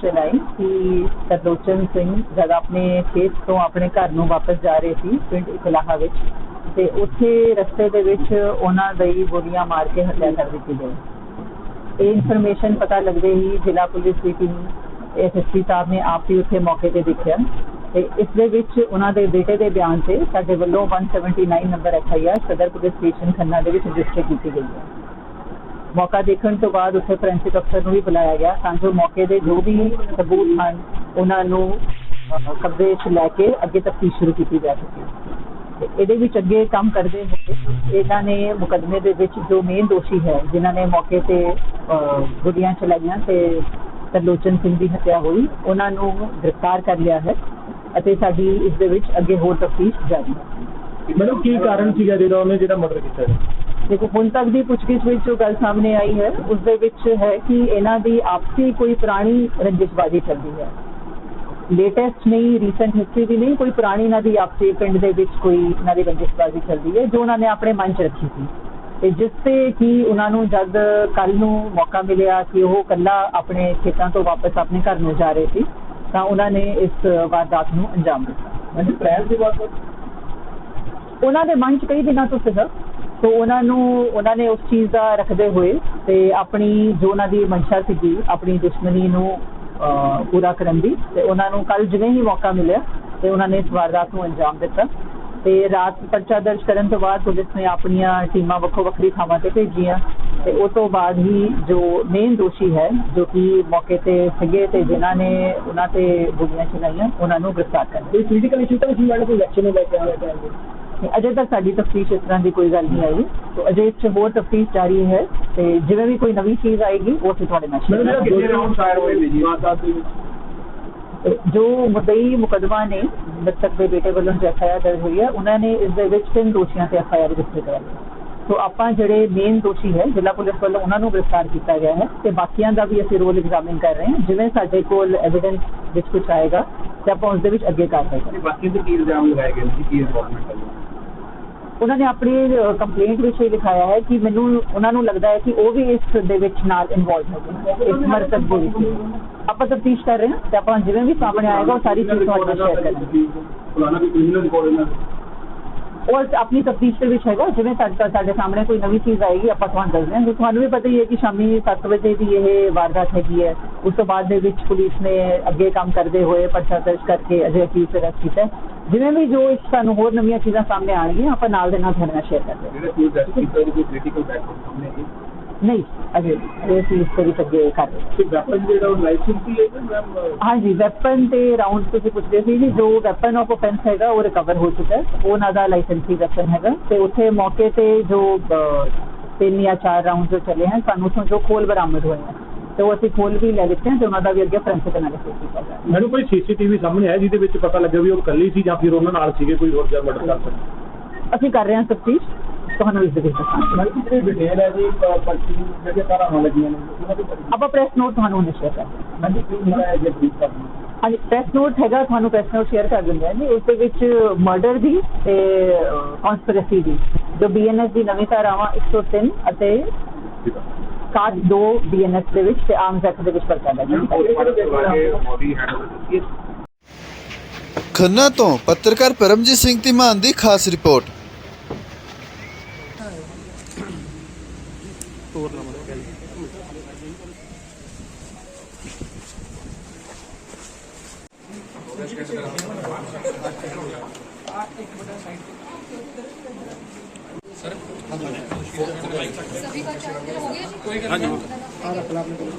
Information ਕਿ ਸਰਦੋਚਨ ਸਿੰਘ ਜਦ ਆਪਣੇ ਖੇਤ ਤੋਂ ਆਪਣੇ ਘਰ ਨੂੰ ਵਾਪਸ ਜਾ ਰਹੇ ਸੀ, ਪਿੰਡ ਇਕਲਾਹਾ ਵਿੱਚ, ਤੇ ਉੱਥੇ ਰਸਤੇ ਦੇ ਵਿੱਚ ਉਹਨਾਂ ਦੀ ਗੋਲੀਆਂ ਮਾਰ ਕੇ ਹੱਤਿਆ ਕਰ ਦਿੱਤੀ ਗਈ। ਇਹ ਇਨਫੋਰਮੇਸ਼ਨ ਪਤਾ ਲੱਗਦੇ ਹੀ ਜ਼ਿਲ੍ਹਾ ਪੁਲਿਸ ਦੀ ਟੀਮ ਐਸਐਸਪੀ ਸਾਹਿਬ ਨੇ ਆਪ ਹੀ ਉੱਥੇ ਮੌਕੇ ਤੇ ਦੇਖਿਆ। ਤੇ ਇਸ ਦੇ ਵਿੱਚ ਉਹਨਾਂ ਦੇ ਬੇਟੇ ਦੇ ਬਿਆਨ ਤੇ ਸਾਡੇ ਵੱਲੋਂ 179 ਨੰਬਰ ਐਫਆਈਆਰ ਸਦਰ ਪੁਲਿਸ ਸਟੇਸ਼ਨ ਖੰਨਾ ਦੇ ਵਿੱਚ ਰਜਿਸਟਰ ਕੀਤੀ ਗਈ ਹੈ। ਮੌਕਾ ਦੇਖਣ ਤੋਂ ਬਾਅਦ ਉੱਥੇ ਫੋਰੈਂਸਿਕ ਅਫਸਰ ਨੂੰ ਵੀ ਬੁਲਾਇਆ ਗਿਆ ਤਾਂ ਜੋ ਮੌਕੇ ਦੇ ਜੋ ਵੀ ਸਬੂਤ ਹਨ, ਉਹਨਾਂ ਨੂੰ ਕਬਜ਼ੇ 'ਚ ਲੈ ਕੇ ਅੱਗੇ ਤਫਤੀਸ਼ ਸ਼ੁਰੂ ਕੀਤੀ ਜਾ ਸਕੇ। ਇਹਦੇ ਵਿੱਚ ਅੱਗੇ ਕੰਮ ਕਰਦੇ ਹੋਏ ਇਹਨਾਂ ਨੇ ਮੁਕੱਦਮੇ ਦੇ ਵਿੱਚ ਜੋ ਮੇਨ ਦੋਸ਼ੀ ਹੈ, ਜਿਨ੍ਹਾਂ ਨੇ ਮੌਕੇ ਤੇ ਗੁੱਡੀਆਂ ਚਲਾਈਆਂ ਤੇ ਤਰਲੋਚਨ ਸਿੰਘ ਦੀ ਹੱਤਿਆ ਹੋਈ, ਉਹਨਾਂ ਨੂੰ ਗ੍ਰਿਫਤਾਰ ਕਰ ਲਿਆ ਹੈ ਅਤੇ ਸਾਡੀ ਇਸ ਦੇ ਵਿੱਚ ਅੱਗੇ ਹੋਰ ਤਫਤੀਸ਼ ਜਾਰੀ ਹੈ। ਮੈਨੂੰ ਕੀ ਕਾਰਨ ਸੀਗਾ ਜਿਹੜਾ ਉਹਨੇ ਜਿਹੜਾ ਮਰਡਰ ਕੀਤਾ ਹੈ? ਦੇਖੋ ਹੁਣ ਤੱਕ ਦੀ ਪੁੱਛਗਿੱਛ ਵਿੱਚ ਜੋ ਗੱਲ ਸਾਹਮਣੇ ਆਈ ਹੈ ਉਸ ਦੇ ਵਿੱਚ ਹੈ ਕਿ ਇਹਨਾਂ ਦੀ ਆਪਸੀ ਕੋਈ ਪੁਰਾਣੀ ਰੰਜਿਸ਼ਬਾਜ਼ੀ ਚੱਲਦੀ ਹੈ। ਲੇਟੈਸਟ ਨਹੀਂ ਰੀਸੈਂਟ ਹਿਸਟਰੀ ਵੀ ਨਹੀਂ ਕੋਈ ਪੁਰਾਣੀ ਇਹਨਾਂ ਦੀ ਆਪਸੀ ਪਿੰਡ ਦੇ ਵਿੱਚ ਕੋਈ ਇਹਨਾਂ ਦੀ ਰੰਜਿਸ਼ਬਾਜ਼ੀ ਚੱਲਦੀ ਹੈ ਜੋ ਉਹਨਾਂ ਨੇ ਆਪਣੇ ਮਨ 'ਚ ਰੱਖੀ ਸੀ। ਤੇ ਜਿਸ ਤੇ ਕਿ ਉਹਨਾਂ ਨੂੰ ਜਦ ਕੱਲ ਨੂੰ ਮੌਕਾ ਮਿਲਿਆ ਕਿ ਉਹ ਕੱਲਾ ਆਪਣੇ ਖੇਤਾਂ ਤੋਂ ਵਾਪਸ ਆਪਣੇ ਘਰ ਨੂੰ ਜਾ ਰਹੇ ਸੀ ਤਾਂ ਉਹਨਾਂ ਨੇ ਇਸ ਵਾਰਦਾਤ ਨੂੰ ਅੰਜਾਮ ਦਿੱਤਾ। ਮੈਨੂੰ ਪ੍ਰੈਸ ਦੀ ਬਾਤ ਉਹਨਾਂ ਦੇ ਮਨ 'ਚ ਕਈ ਦਿਨਾਂ ਤੋਂ ਸੀਗਾ। ਸੋ ਉਹਨਾਂ ਨੂੰ, ਉਹਨਾਂ ਨੇ ਉਸ ਚੀਜ਼ ਦਾ ਰੱਖਦੇ ਹੋਏ ਤੇ ਆਪਣੀ ਜੋ ਉਹਨਾਂ ਦੀ ਮਨਸ਼ਾ ਸੀਗੀ, ਆਪਣੀ ਦੁਸ਼ਮਣੀ ਨੂੰ ਪੂਰਾ ਕਰਨ ਦੀ ਤੇ ਉਹਨਾਂ ਨੂੰ ਕੱਲ ਜਿਵੇਂ ਹੀ ਮੌਕਾ ਮਿਲਿਆ ਤੇ ਉਹਨਾਂ ਨੇ ਇਸ ਵਾਰਦਾਤ ਨੂੰ ਅੰਜਾਮ ਦਿੱਤਾ। ਤੇ ਰਾਤ ਪਰਚਾ ਦਰਜ ਕਰਨ ਤੋਂ ਬਾਅਦ ਪੁਲਿਸ ਨੇ ਆਪਣੀਆਂ ਟੀਮਾਂ ਵੱਖੋ ਵੱਖਰੀ ਥਾਵਾਂ ਤੇ ਭੇਜੀਆਂ ਤੇ ਉਸ ਤੋਂ ਬਾਅਦ ਹੀ ਜੋ ਮੇਨ ਦੋਸ਼ੀ ਹੈ, ਜੋ ਕਿ ਮੌਕੇ ਤੇ ਸੀਗੇ ਤੇ ਜਿਨ੍ਹਾਂ ਨੇ ਉਹਨਾਂ ਤੇ ਗੋਲੀਆਂ ਚਲਾਈਆਂ, ਉਹਨਾਂ ਨੂੰ ਗ੍ਰਿਫਤਾਰ ਕਰ ਲਿਆ। ਪੋਲੀਟੀਕਲ ਇਸ਼ੂ ਤਾਂ ਨਹੀਂ ਮੈਡਮ ਕੋਈ ਇਲੈਕਸ਼ਨ ਨੂੰ ਲੈ ਕੇ ਆਇਆ ਜਾਏਗਾ ਅਜੇ ਤੱਕ ਸਾਡੀ ਤਫਤੀਸ਼ ਇਸ ਤਰ੍ਹਾਂ ਦੀ ਕੋਈ ਗੱਲ ਨਹੀਂ ਆਈ। ਤੋ ਅਜੇ ਇਸ 'ਚ ਹੋਰ ਤਫਤੀਸ਼ ਜਾਰੀ ਹੈ ਤੇ ਜਿਵੇਂ ਵੀ ਕੋਈ ਨਵੀਂ ਚੀਜ਼ ਆਏਗੀ ਉਹ ਅਸੀਂ ਤੁਹਾਡੇ ਨਾਲ share ਕਰਾਂਗੇ। ਕਿੰਨੇ ਰਾਉਂਡ ਫਾਇਰ ਹੋਏ ਨੇ ਜੀ? ਤੇ ਜੋ। ਮੁਦਈ ਮੁਕਦਮਾ ਨੇ ਮ੍ਰਿਤਕ ਦੇ ਬੇਟੇ ਵੱਲੋਂ ਜੋ ਐਫਆਈਆਰ ਦਰਜ ਹੋਈ ਹੈ ਉਹਨਾਂ ਨੇ ਇਸ ਦੇ ਵਿੱਚ ਤਿੰਨ ਦੋਸ਼ੀਆਂ ਤੇ ਐਫਆਈਆਰ ਰਜਿਸਟਰ ਕਰਾਈ ਹੈ। ਸੋ ਆਪਾਂ ਜਿਹੜੇ ਮੇਨ ਦੋਸ਼ੀ ਹੈ ਜ਼ਿਲ੍ਹਾ ਪੁਲਿਸ ਵੱਲੋਂ ਉਹਨਾਂ ਨੂੰ ਗ੍ਰਿਫਤਾਰ ਕੀਤਾ ਗਿਆ ਹੈ ਤੇ ਬਾਕੀਆਂ ਦਾ ਵੀ ਅਸੀਂ ਰੋਲ ਐਗਜ਼ਾਮਿਨ ਕਰ ਰਹੇ ਹਾਂ। ਜਿਵੇਂ ਸਾਡੇ ਕੋਲ ਐਵੀਡੈਂਸ ਵਿੱਚ ਕੁਝ ਆਏਗਾ ਤੇ ਆਪਾਂ ਉਸ ਦੇ ਵਿੱਚ ਅੱਗੇ ਕਾਰਵਾਈ ਕਰਾਂਗੇ। ਬਾਕੀ ਦੇ ਕੀ ਇਲਜ਼ਾਮ ਲਗਾਏ ਗਏ ਨੇ ਜੀ? ਕੀ ਇਨਵੋਲਵਮੈਂਟ ਹੈ? ਉਹਨਾਂ ਨੇ ਆਪਣੀ ਕੰਪਲੇਂਟ ਵਿੱਚ ਇਹ ਲਿਖਾਇਆ ਹੈ ਕਿ ਮੈਨੂੰ ਉਹਨਾਂ ਨੂੰ ਲੱਗਦਾ ਹੈ ਕਿ ਉਹ ਵੀ ਇਸ ਦੇ ਵਿੱਚ ਨਾਲ ਇਨਵੋਲਵ ਹੈ ਇਸ ਮਰਕਜ਼ ਦੇ ਵਿੱਚ। ਆਪਾਂ ਤਫਤੀਸ਼ ਕਰ ਰਹੇ ਹਾਂ ਤੇ ਆਪਾਂ ਜਿਵੇਂ ਵੀ ਸਾਹਮਣੇ ਆਏਗਾ ਉਹ ਸਾਰੀ ਚੀਜ਼ ਤੁਹਾਡੇ ਨਾਲ ਸ਼ੇਅਰ ਕਰਾਂਗੇ ਪੁਰਾਣਾ ਵੀ ਕ੍ਰਿਮੀਨਲ ਰਿਕਾਰਡ ਇਹਨਾਂ ਉਹ ਆਪਣੀ ਤਫਤੀਸ਼ ਦੇ ਵਿੱਚ ਹੈਗਾ ਜਿਵੇਂ ਸਾਡੇ ਸਾਡੇ ਸਾਹਮਣੇ ਕੋਈ ਨਵੀਂ ਚੀਜ਼ ਆਏਗੀ ਆਪਾਂ ਤੁਹਾਨੂੰ ਦੱਸ ਦਿਆਂਗੇ। ਤੁਹਾਨੂੰ ਵੀ ਪਤਾ ਹੀ ਹੈ ਕਿ ਸ਼ਾਮੀ 7 ਵਜੇ ਦੀ ਇਹ ਵਾਰਦਾਤ ਹੈਗੀ ਹੈ। ਉਸ ਤੋਂ ਬਾਅਦ ਦੇ ਵਿੱਚ ਪੁਲਿਸ ਨੇ ਅੱਗੇ ਕੰਮ ਕਰਦੇ ਹੋਏ ਪਰਚਾ ਦਰਜ ਕਰਕੇ ਅਜੇ ਅਕੀਲ ਤੇ ਰੱਖ ਕੀਤਾ ਹੈ। ਜਿਵੇਂ ਵੀ ਜੋ ਇਸ ਸਾਨੂੰ ਹੋਰ ਨਵੀਆਂ ਚੀਜ਼ਾਂ ਸਾਹਮਣੇ ਆਣਗੀਆਂ ਆਪਾਂ ਨਾਲ ਦੇ ਨਾਲ ਤੁਹਾਡੇ ਨਾਲ ਸ਼ੇਅਰ ਕਰਦੇ ਜਿਹੜੇ ਕੋਈ ਡੈਥ ਕੀਤਾ ਉਹਦੀ ਕੋਈ ਕ੍ਰਿਟੀਕਲ ਬੈਕਗ੍ਰਾਉਂਡ ਸਾਹਮਣੇ ਆਈ ਹਾਂ ਨਹੀਂ ਅਜੇ ਇਹ ਅਸੀਂ ਇਸ ਤੇ ਵੀ ਅੱਗੇ ਕਰ ਰਹੇ ਹਾਂ ਤੇ ਵੈਪਨ ਜਿਹੜਾ ਉਹ ਲਾਇਸੈਂਸ ਹੀ ਹੈ ਨਾ ਮੈਮ ਹਾਂਜੀ ਵੈਪਨ ਤੇ ਰਾਉਂਡ ਤੁਸੀਂ ਪੁੱਛਦੇ ਸੀ ਜੀ ਜੋ ਵੈਪਨ ਆਫ ਆਫੈਂਸ ਹੈਗਾ ਉਹ ਰਿਕਵਰ ਹੋ ਚੁੱਕਾ ਹੈ ਉਹ ਉਹਨਾਂ ਦਾ ਲਾਇਸੈਂਸੀ ਵੈਪਨ ਹੈਗਾ ਤੇ ਉੱਥੇ ਮੌਕੇ ਤੇ ਜੋ ਅਹ, ਤਿੰਨ ਜਾਂ ਚਾਰ ਰਾਉਂਡ ਜੋ ਚੱਲੇ ਹਨ ਸਾਨੂੰ ਉੱਥੋਂ ਜੋ ਖੋਲ ਬਰਾਮਦ ਹੋਏ ਹਨ ਤੇ ਉਹ ਅਸੀਂ ਖੋਲ ਵੀ ਲੈ ਹਨ ਤੇ ਉਹਨਾਂ ਦਾ ਵੀ ਅੱਗੇ ਫੋਰੈਂਸਿਕ ਐਨਾਲਿਸਿਸ ਕੀਤਾ ਜਾ ਰਿਹਾ ਹੈ ਮੈਨੂੰ ਕੋਈ ਸੀਸੀਟੀਵੀ ਸਾਹਮਣੇ ਆਇਆ ਜਿਹਦੇ ਵਿੱਚ ਪਤਾ ਲੱਗਿਆ ਵੀ ਉਹ ਇਕੱਲੀ ਸੀ ਜਾਂ ਫਿਰ ਉਹਨਾਂ ਨਾਲ ਸੀਗੇ ਕੋਈ ਹੋਰ ਜਾਂ ਮਰਡਰ ਕਰ ਸਕਦਾ? ਅਸੀਂ ਕਰ ਰਹੇ ਹਾਂ ਤਫਤੀਸ਼ ਤੁਹਾਨੂੰ ਇਸ ਦੇ ਵਿੱਚ ਦੱਸਾਂਗੇ ਕਿਹੜੀ ਡਿਟੇਲ ਹੈ ਜੀ ਪਰਚੀ ਜਿਹੜੇ ਧਾਰਾਵਾਂ ਲੱਗੀਆਂ ਨੇ? ਆਪਾਂ ਪ੍ਰੈਸ ਨੋਟ ਤੁਹਾਨੂੰ ਹੁਣੇ ਸ਼ੇਅਰ ਕਰ ਦਿੰਦੇ ਹਾਂ। ਹਾਂਜੀ ਕੀ ਮੇਰਾ ਜੇ ਬਰੀਫ ਕਰਨਾ ਹਾਂਜੀ ਪ੍ਰੈਸ ਨੋਟ ਹੈਗਾ ਤੁਹਾਨੂੰ ਪ੍ਰੈਸ ਨੋਟ ਸ਼ੇਅਰ ਕਰ ਦਿੰਦੇ ਹਾਂ ਜੀ। ਉਸ ਦੇ ਵਿੱਚ ਮਰਡਰ ਦੀ ਤੇ ਕਨਸਪੀਰੇਸੀ ਦੀ। ਜੋ ਬੀਐਨਐਸ ਦੀ ਨਵੀਂ ਧਾਰਾਵਾਂ 103 ਅਤੇ 62 ਬੀਐਨਐਸ ਦੇ ਵਿੱਚ ਤੇ ਆਰਮਸ ਐਕਟ ਦੇ ਵਿੱਚ ਪਰਚਾ ਦਰਜ ਹੈ। ਖੰਨਾ ਤੋਂ ਪੱਤਰਕਾਰ ਪਰਮਜੀਤ ਸਿੰਘ ਧੀਮਾਨ ਦੀ ਖਾਸ ਰਿਪੋਰਟ। ਸਰ? ਸਭੀ ਦਾ ਚਾਰਜਰ ਹੋ ਗਿਆ ਜੀ? ਕੋਈ ਗੱਲ ਨਹੀਂ। ਆ ਰੱਖ ਲਾ ਆਪਣੇ ਕੋਲ।